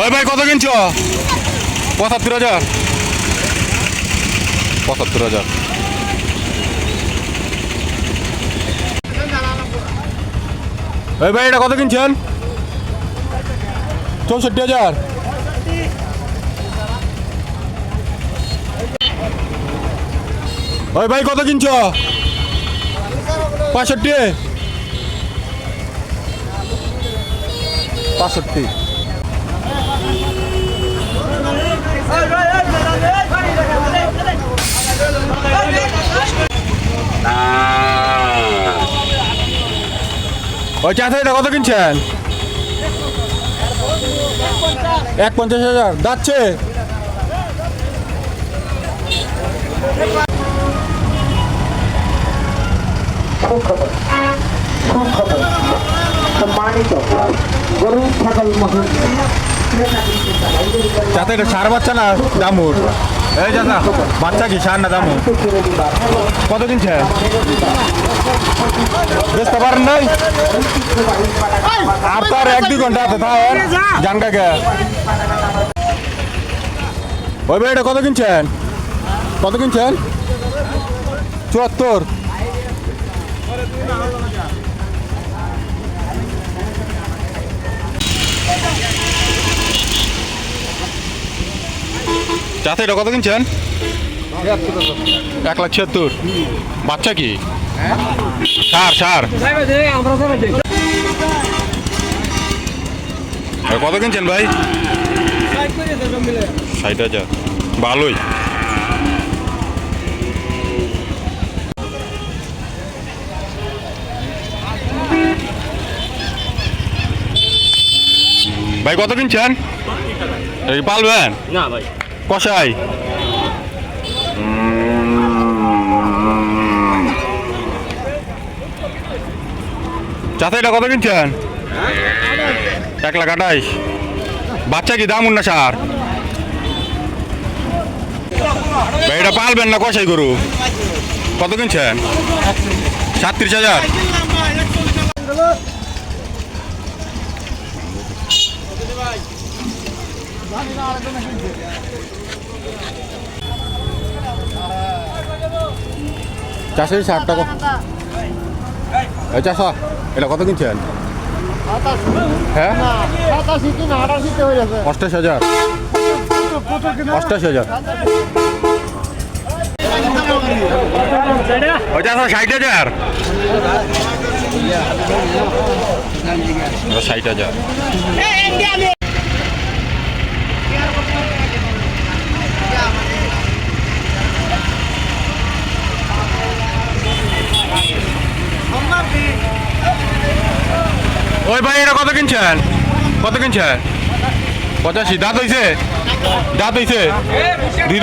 ওই ভাই, কত কিনছ? পঁচাত্তর হাজার। পঁচাত্তর হাজার। ওই ভাই, এটা কত কিনছেন? চৌষট্টি হাজার। ওই ভাই, কত কিনছ? পঁয়ষট্টি। পাঁষট্টি ওই এটা কত কিনছেন? এক পঞ্চাশ হাজার। যাচ্ছে। চাষা এটা সার বাচ্চা না দামুর এই চাষা বাচ্চা কি না কত কিনছেন বেচতে পারেন নাই? আর তার এক দুই ঘণ্টা আছে তাই জান ওই ভাই এটা কত কিনছেন কত কিনছেন চুয়াত্তর। চাষা এটা কত কিনছেন? এক লাখ ছিয়াত্তর। বাচ্চা কি? সার সার। কত কিনছেন ভাই? ষাট হাজার। ভালোই। ভাই, কত কিনছেন? পালবেন না ভাই। কষাই। চাষা এটা কত কিনছেন? এক লাখ আঠাইশ। বাচ্চা কি দাম না সার? এটা পালবেন না কষাই গরু? কত কিনছেন? সাতত্রিশ হাজার। চাষের ষাট টাকা। চাষা, এটা কত কিনছেন? হ্যাঁ? অষ্টাশি হাজার। অষ্টাশি হাজার। চাষা, ষাট হাজার। ষাট হাজার। ওই ভাই এটা কত কিনছেন? কত কিনছেন? পঁচাশি দাঁত হইছে? দাঁত হইছে? দুই